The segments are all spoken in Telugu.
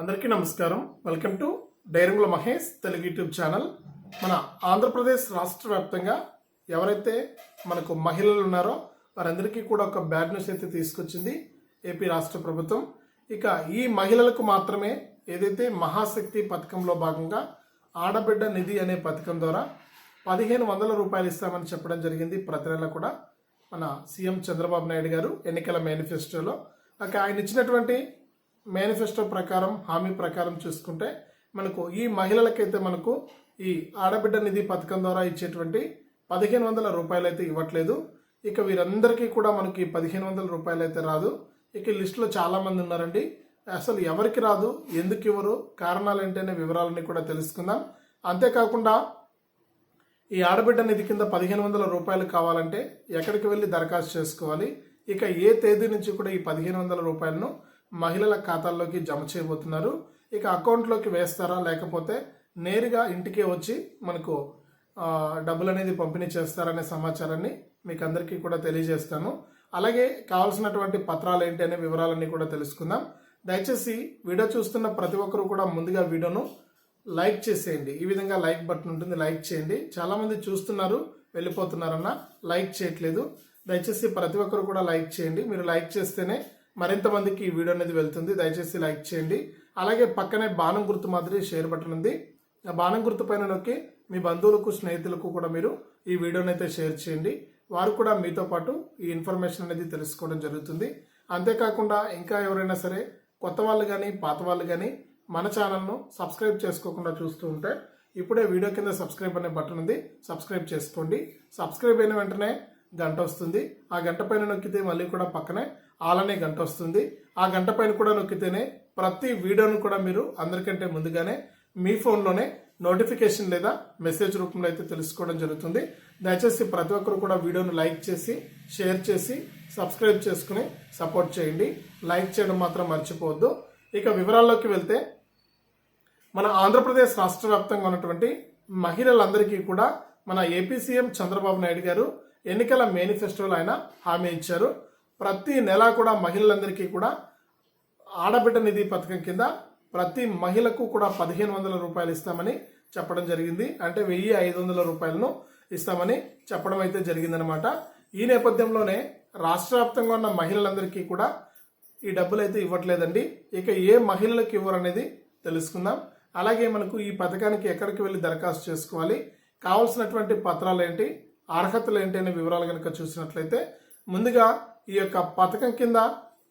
అందరికీ నమస్కారం. వెల్కమ్ టు డైరంగుల మహేష్ తెలుగు యూట్యూబ్ ఛానల్. మన ఆంధ్రప్రదేశ్ రాష్ట్ర వ్యాప్తంగా ఎవరైతే మనకు మహిళలు ఉన్నారో వారందరికీ కూడా ఒక బ్యాడ్ న్యూస్ అయితే తీసుకొచ్చింది ఏపీ రాష్ట్ర ప్రభుత్వం. ఇక ఈ మహిళలకు మాత్రమే ఏదైతే మహాశక్తి పథకంలో భాగంగా ఆడబిడ్డ నిధి అనే పథకం ద్వారా పదిహేను వందల రూపాయలు ఇస్తామని చెప్పడం జరిగింది ప్రతి నెల కూడా మన సీఎం చంద్రబాబు నాయుడు గారు ఎన్నికల మేనిఫెస్టోలో. ఇక ఆయన ఇచ్చినటువంటి మేనిఫెస్టో ప్రకారం హామీ ప్రకారం చూసుకుంటే మనకు ఈ మహిళలకైతే మనకు ఈ ఆడబిడ్డ నిధి పథకం ద్వారా ఇచ్చేటువంటి పదిహేను వందల రూపాయలు అయితే ఇవ్వట్లేదు. ఇక వీరందరికీ కూడా మనకి పదిహేను వందల రూపాయలు అయితే రాదు. ఇక లిస్టులో చాలామంది ఉన్నారండి. అసలు ఎవరికి రాదు? ఎందుకు ఇవ్వరు? కారణాలు ఏంటనే వివరాలన్నీ కూడా తెలుసుకుందాం. అంతేకాకుండా ఈ ఆడబిడ్డ నిధి కింద పదిహేను వందల రూపాయలు కావాలంటే ఎక్కడికి వెళ్ళి దరఖాస్తు చేసుకోవాలి? ఇక ఏ తేదీ నుంచి కూడా ఈ పదిహేను వందల రూపాయలను మహిళల ఖాతాల్లోకి జమ చేయబోతున్నారు. ఇక అకౌంట్లోకి వేస్తారా లేకపోతే నేరుగా ఇంటికే వచ్చి మనకు డబ్బులు అనేది పంపిణీ చేస్తారనే సమాచారాన్ని మీకు అందరికీ కూడా తెలియజేస్తాను. అలాగే కావాల్సినటువంటి పత్రాలు ఏంటి అనే వివరాలన్నీ కూడా తెలుసుకుందాం. దయచేసి వీడియో చూస్తున్న ప్రతి ఒక్కరు కూడా ముందుగా వీడియోను లైక్ చేసేయండి. ఈ విధంగా లైక్ బటన్ ఉంటుంది లైక్ చేయండి. చాలామంది చూస్తున్నారు వెళ్ళిపోతున్నారన్న లైక్ చేయట్లేదు. దయచేసి ప్రతి ఒక్కరు కూడా లైక్ చేయండి. మీరు లైక్ చేస్తేనే మరింత మందికి ఈ వీడియో అనేది వెళ్తుంది. దయచేసి లైక్ చేయండి. అలాగే పక్కనే బాణం గుర్తు మాదిరి షేర్ బటన్ ఉంది. ఆ బాణం గుర్తు పైన నొక్కి మీ బంధువులకు స్నేహితులకు కూడా మీరు ఈ వీడియోని అయితే షేర్ చేయండి. వారు కూడా మీతో పాటు ఈ ఇన్ఫర్మేషన్ అనేది తెలుసుకోవడం జరుగుతుంది. అంతేకాకుండా ఇంకా ఎవరైనా సరే కొత్త వాళ్ళు కానీ పాత వాళ్ళు కానీ మన ఛానల్ను సబ్స్క్రైబ్ చేసుకోకుండా చూస్తూ ఉంటే ఇప్పుడే వీడియో కింద సబ్స్క్రైబ్ అనే బటన్ ఉంది. సబ్స్క్రైబ్ చేసుకోండి. సబ్స్క్రైబ్ అయిన వెంటనే గంట వస్తుంది. ఆ గంట పైన నొక్కితే మళ్ళీ కూడా పక్కనే అలానే గంట వస్తుంది. ఆ గంట పైన కూడా నొక్కితేనే ప్రతి వీడియోను కూడా మీరు అందరికంటే ముందుగానే మీ ఫోన్లోనే నోటిఫికేషన్ లేదా మెసేజ్ రూపంలో అయితే తెలుసుకోవడం జరుగుతుంది. దయచేసి ప్రతి ఒక్కరు కూడా వీడియోను లైక్ చేసి షేర్ చేసి సబ్స్క్రైబ్ చేసుకుని సపోర్ట్ చేయండి. లైక్ చేయడం మాత్రం మర్చిపోవద్దు. ఇక వివరాల్లోకి వెళ్తే మన ఆంధ్రప్రదేశ్ రాష్ట్ర వ్యాప్తంగా ఉన్నటువంటి మహిళలందరికీ కూడా మన ఏపీ సీఎం చంద్రబాబు నాయుడు గారు ఎన్నికల మేనిఫెస్టోలో ఆయన హామీ ఇచ్చారు. ప్రతి నెల కూడా మహిళలందరికీ కూడా ఆడబిడ్డ నిధి పథకం కింద ప్రతి మహిళకు కూడా పదిహేను వందల రూపాయలు ఇస్తామని చెప్పడం జరిగింది. అంటే వెయ్యి ఐదు వందల రూపాయలను ఇస్తామని చెప్పడం అయితే జరిగిందనమాట. ఈ నేపథ్యంలోనే రాష్ట్ర వ్యాప్తంగా ఉన్న మహిళలందరికీ కూడా ఈ డబ్బులు అయితే ఇవ్వట్లేదండి. ఇక ఏ మహిళలకు ఇవ్వరనేది తెలుసుకుందాం. అలాగే మనకు ఈ పథకానికి ఎక్కడికి వెళ్ళి దరఖాస్తు చేసుకోవాలి కావాల్సినటువంటి పత్రాలు ఏంటి అర్హతలు ఏంటి అనే వివరాలు కనుక చూసినట్లయితే ముందుగా ఈ యొక్క పథకం కింద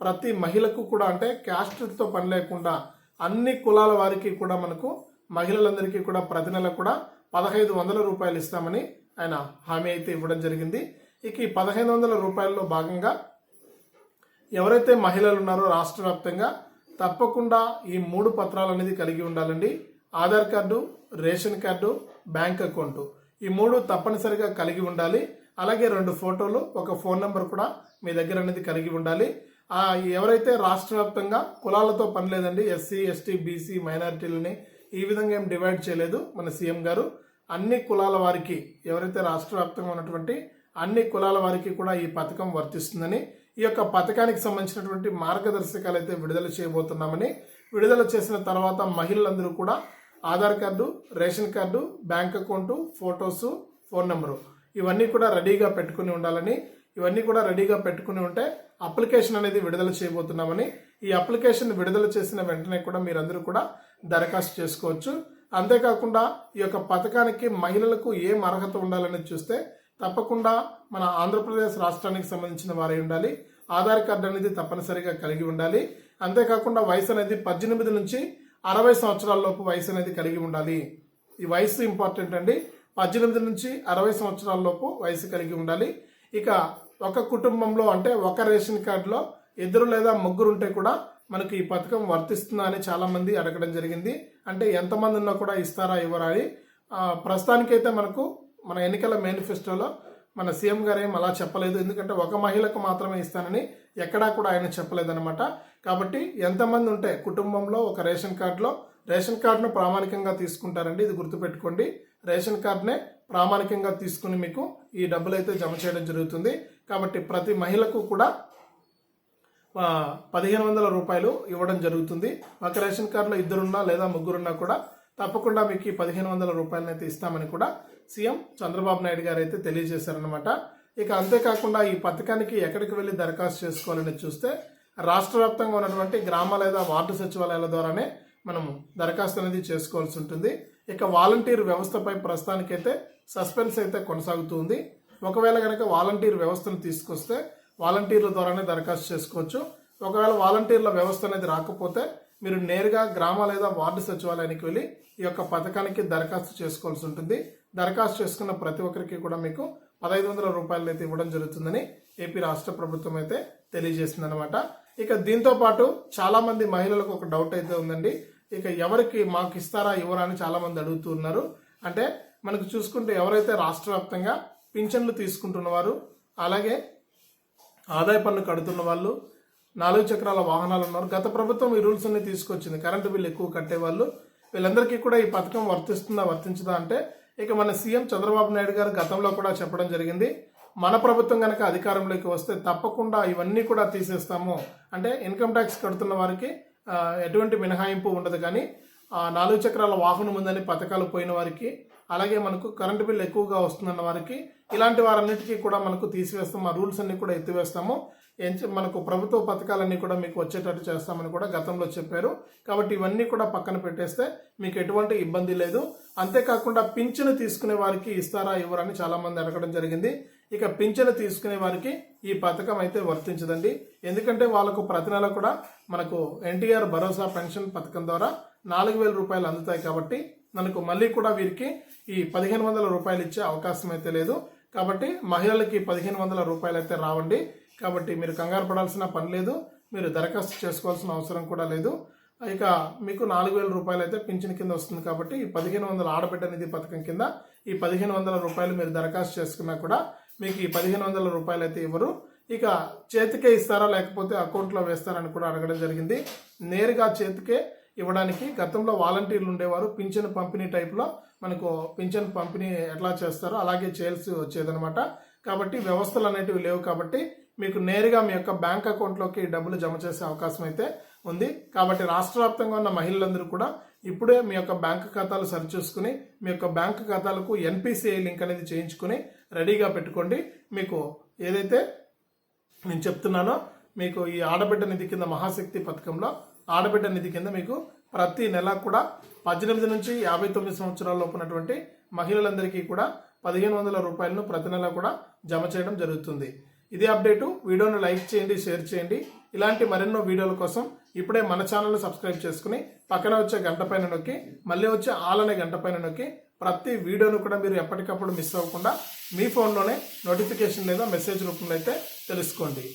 ప్రతి మహిళకు కూడా అంటే క్యాస్ట్తో పని లేకుండా అన్ని కులాల వారికి కూడా మనకు మహిళలందరికీ కూడా ప్రతి నెల కూడా పదహైదు వందల రూపాయలు ఇస్తామని ఆయన హామీ అయితే ఇవ్వడం జరిగింది. ఇక ఈ పదహైదు వందల రూపాయల్లో భాగంగా ఎవరైతే మహిళలు ఉన్నారో రాష్ట్ర వ్యాప్తంగా తప్పకుండా ఈ మూడు పత్రాలు అనేది కలిగి ఉండాలండి. Aadhaar card ration card bank account. ఈ మూడు తప్పనిసరిగా కలిగి ఉండాలి. అలాగే రెండు ఫోటోలు ఒక ఫోన్ నెంబర్ కూడా మీ దగ్గర అనేది కలిగి ఉండాలి. ఆ ఎవరైతే రాష్ట్ర వ్యాప్తంగా కులాలతో పని లేదండి ఎస్సీ ఎస్టీ బీసీ మైనారిటీలని ఈ విధంగా ఏం డివైడ్ చేయలేదు మన సీఎం గారు అన్ని కులాల వారికి ఎవరైతే రాష్ట్ర వ్యాప్తంగా ఉన్నటువంటి అన్ని కులాల వారికి కూడా ఈ పథకం వర్తిస్తుందని ఈ యొక్క పథకానికి సంబంధించినటువంటి మార్గదర్శకాలు అయితే విడుదల చేయబోతున్నామని విడుదల చేసిన తర్వాత మహిళలందరూ కూడా Aadhaar card ration card bank account photos phone number. ఇవన్నీ కూడా రెడీగా పెట్టుకుని ఉండాలని ఇవన్నీ కూడా రెడీగా పెట్టుకుని ఉంటే అప్లికేషన్ అనేది విడుదల చేయబోతున్నామని ఈ అప్లికేషన్ విడుదల చేసిన వెంటనే కూడా మీరందరూ కూడా దరఖాస్తు చేసుకోవచ్చు. అంతేకాకుండా ఈ యొక్క పథకానికి మహిళలకు ఏం అర్హత ఉండాలని చూస్తే తప్పకుండా మన ఆంధ్రప్రదేశ్ రాష్ట్రానికి సంబంధించిన వారై ఉండాలి ఆధార్ కార్డు అనేది తప్పనిసరిగా కలిగి ఉండాలి. అంతేకాకుండా వయసు అనేది పద్దెనిమిది నుంచి అరవై సంవత్సరాల లోపు వయసు అనేది కలిగి ఉండాలి. ఈ వయసు ఇంపార్టెంట్ అండి. పద్దెనిమిది నుంచి అరవై సంవత్సరాల లోపు వయసు కలిగి ఉండాలి. ఇక ఒక కుటుంబంలో అంటే ఒక రేషన్ కార్డులో ఇద్దరు లేదా ముగ్గురు ఉంటే కూడా మనకి ఈ పథకం వర్తిస్తుందా అని చాలామంది అడగడం జరిగింది. అంటే ఎంతమంది ఉన్నా కూడా ఇస్తారా ఇవ్వరా అని. ప్రస్తుతానికైతే మనకు మన ఎన్నికల మేనిఫెస్టోలో మన సీఎం గారు ఏం అలా చెప్పలేదు. ఎందుకంటే ఒక మహిళకు మాత్రమే ఇస్తానని ఎక్కడా కూడా ఆయన చెప్పలేదన్నమాట. కాబట్టి ఎంతమంది ఉంటే కుటుంబంలో ఒక రేషన్ కార్డులో రేషన్ కార్డును ప్రామాణికంగా తీసుకుంటారండి. ఇది గుర్తుపెట్టుకోండి. రేషన్ కార్డునే ప్రామాణికంగా తీసుకుని మీకు ఈ డబ్బులు అయితే జమ చేయడం జరుగుతుంది. కాబట్టి ప్రతి మహిళకు కూడా పదిహేను వందల రూపాయలు ఇవ్వడం జరుగుతుంది. ఒక రేషన్ కార్డులో ఇద్దరున్నా లేదా ముగ్గురున్నా కూడా తప్పకుండా మీకు ఈ పదిహేను వందల రూపాయలను అయితే ఇస్తామని కూడా సీఎం చంద్రబాబు నాయుడు గారు అయితే తెలియజేశారనమాట ఇక అంతేకాకుండా ఈ పథకానికి ఎక్కడికి వెళ్ళి దరఖాస్తు చేసుకోవాలని చూస్తే రాష్ట్ర వ్యాప్తంగా ఉన్నటువంటి గ్రామ లేదా వార్డు సచివాలయాల ద్వారానే మనం దరఖాస్తు అనేది చేసుకోవాల్సి ఉంటుంది. ఇక వాలంటీర్ వ్యవస్థపై ప్రస్తుతానికైతే సస్పెన్స్ అయితే కొనసాగుతుంది. ఒకవేళ కనుక వాలంటీర్ వ్యవస్థను తీసుకొస్తే వాలంటీర్ల ద్వారానే దరఖాస్తు చేసుకోవచ్చు. ఒకవేళ వాలంటీర్ల వ్యవస్థ అనేది రాకపోతే మీరు నేరుగా గ్రామ లేదా వార్డు సచివాలయానికి వెళ్ళి ఈ యొక్క పథకానికి దరఖాస్తు చేసుకోవాల్సి ఉంటుంది. దరఖాస్తు చేసుకున్న ప్రతి ఒక్కరికి కూడా మీకు పదహైదు వందల రూపాయలు అయితే ఇవ్వడం జరుగుతుందని ఏపీ రాష్ట్ర ప్రభుత్వం అయితే తెలియజేసింది అనమాట ఇక దీంతో పాటు చాలామంది మహిళలకు ఒక డౌట్ అయితే ఉందండి. ఇక ఎవరికి మాకు ఇస్తారా ఇవ్వరా అని చాలామంది అడుగుతున్నారు. అంటే మనకు చూసుకుంటే ఎవరైతే రాష్ట్ర వ్యాప్తంగా పింఛన్లు తీసుకుంటున్నవారు అలాగే ఆదాయ పన్ను కడుతున్న వాళ్ళు నాలుగు చక్రాల వాహనాలు ఉన్నారు గత ప్రభుత్వం ఈ రూల్స్ అన్ని తీసుకొచ్చింది. కరెంటు బిల్లు ఎక్కువ కట్టేవాళ్ళు వీళ్ళందరికీ కూడా ఈ పథకం వర్తిస్తుందా వర్తించదా అంటే ఇక మన సీఎం చంద్రబాబు నాయుడు గారు గతంలో కూడా చెప్పడం జరిగింది. మన ప్రభుత్వం కనుక అధికారంలోకి వస్తే తప్పకుండా ఇవన్నీ కూడా తీసేస్తాము. అంటే ఇన్కమ్ ట్యాక్స్ కడుతున్న వారికి ఎటువంటి మినహాయింపు ఉండదు. కానీ నాలుగు చక్రాల వాహనం ఉందని పథకాలు పోయిన వారికి అలాగే మనకు కరెంటు బిల్ ఎక్కువగా వస్తుందన్న వారికి ఇలాంటి వారన్నిటికీ కూడా మనకు తీసివేస్తాం. ఆ రూల్స్ అన్ని కూడా ఎత్తివేస్తాము. ఎంచ- మనకు ప్రభుత్వ పథకాలన్నీ కూడా మీకు వచ్చేటట్టు చేస్తామని కూడా గతంలో చెప్పారు. కాబట్టి ఇవన్నీ కూడా పక్కన పెట్టేస్తే మీకు ఎటువంటి ఇబ్బంది లేదు. అంతేకాకుండా పింఛను తీసుకునే వారికి ఇస్తారా ఇవ్వరని చాలామంది అడగడం జరిగింది. ఇక పింఛను తీసుకునే వారికి ఈ పథకం అయితే వర్తించదండి. ఎందుకంటే వాళ్ళకు ప్రతి నెల కూడా మనకు ఎన్టీఆర్ భరోసా పెన్షన్ పథకం ద్వారా నాలుగు వేల రూపాయలు అందుతాయి కాబట్టి మనకు మళ్ళీ కూడా వీరికి ఈ పదిహేను వందల రూపాయలు ఇచ్చే అవకాశం అయితే లేదు. కాబట్టి మహిళలకి పదిహేను వందల రూపాయలు అయితే రావండి. కాబట్టి మీరు కంగారు పడాల్సిన పని లేదు. మీరు దరఖాస్తు చేసుకోవాల్సిన అవసరం కూడా లేదు. ఇక మీకు నాలుగు వేల రూపాయలు అయితే పింఛన్ కింద వస్తుంది కాబట్టి ఈ పదిహేను వందల ఆడబిడ్డ నిధి పథకం కింద ఈ పదిహేను వందల రూపాయలు మీరు దరఖాస్తు చేసుకున్నా కూడా మీకు ఈ పదిహేను వందల రూపాయలు అయితే ఇవ్వరు. ఇక చేతికే ఇస్తారా లేకపోతే అకౌంట్లో వేస్తారని కూడా అడగడం జరిగింది. నేరుగా చేతికే ఇవ్వడానికి గతంలో వాలంటీర్లు ఉండేవారు. పింఛన్ పంపిణీ టైప్లో మనకు పింఛన్ పంపిణీ ఎట్లా చేస్తారో అలాగే చేయాల్సి వచ్చేదనమాట కాబట్టి వ్యవస్థలు అనేటివి లేవు కాబట్టి మీకు నేరుగా మీ యొక్క బ్యాంక్ అకౌంట్లోకి డబ్బులు జమ చేసే అవకాశం అయితే ఉంది. కాబట్టి రాష్ట్ర వ్యాప్తంగా ఉన్న మహిళలందరూ కూడా ఇప్పుడే మీ యొక్క బ్యాంక్ ఖాతాలు సరిచూసుకుని మీ యొక్క బ్యాంక్ ఖాతాలకు ఎన్పిసిఐ లింక్ అనేది చేయించుకుని రెడీగా పెట్టుకోండి. మీకు ఏదైతే నేను చెప్తున్నానో మీకు ఈ ఆడబిడ్డ నిధి కింద మహాశక్తి పథకంలో ఆడబిడ్డ నిధి కింద మీకు ప్రతి నెల కూడా పద్దెనిమిది నుంచి యాభై తొమ్మిది సంవత్సరాలలోపు ఉన్నటువంటి మహిళలందరికీ కూడా పదిహేను వందల రూపాయలను ప్రతి నెల కూడా జమ చేయడం జరుగుతుంది. ఇదే అప్డేటు. వీడియోను లైక్ చేయండి షేర్ చేయండి. ఇలాంటి మరెన్నో వీడియోల కోసం ఇప్పుడే మన ఛానల్ను సబ్స్క్రైబ్ చేసుకుని పక్కన వచ్చే గంట పైన నొక్కి మళ్ళీ వచ్చే ఆల్ అనే గంట పైన నొక్కి ప్రతి వీడియోను కూడా మీరు ఎప్పటికప్పుడు మిస్ అవ్వకుండా మీ ఫోన్లోనే నోటిఫికేషన్ లేదా మెసేజ్ రూపంలో అయితే తెలుసుకోండి.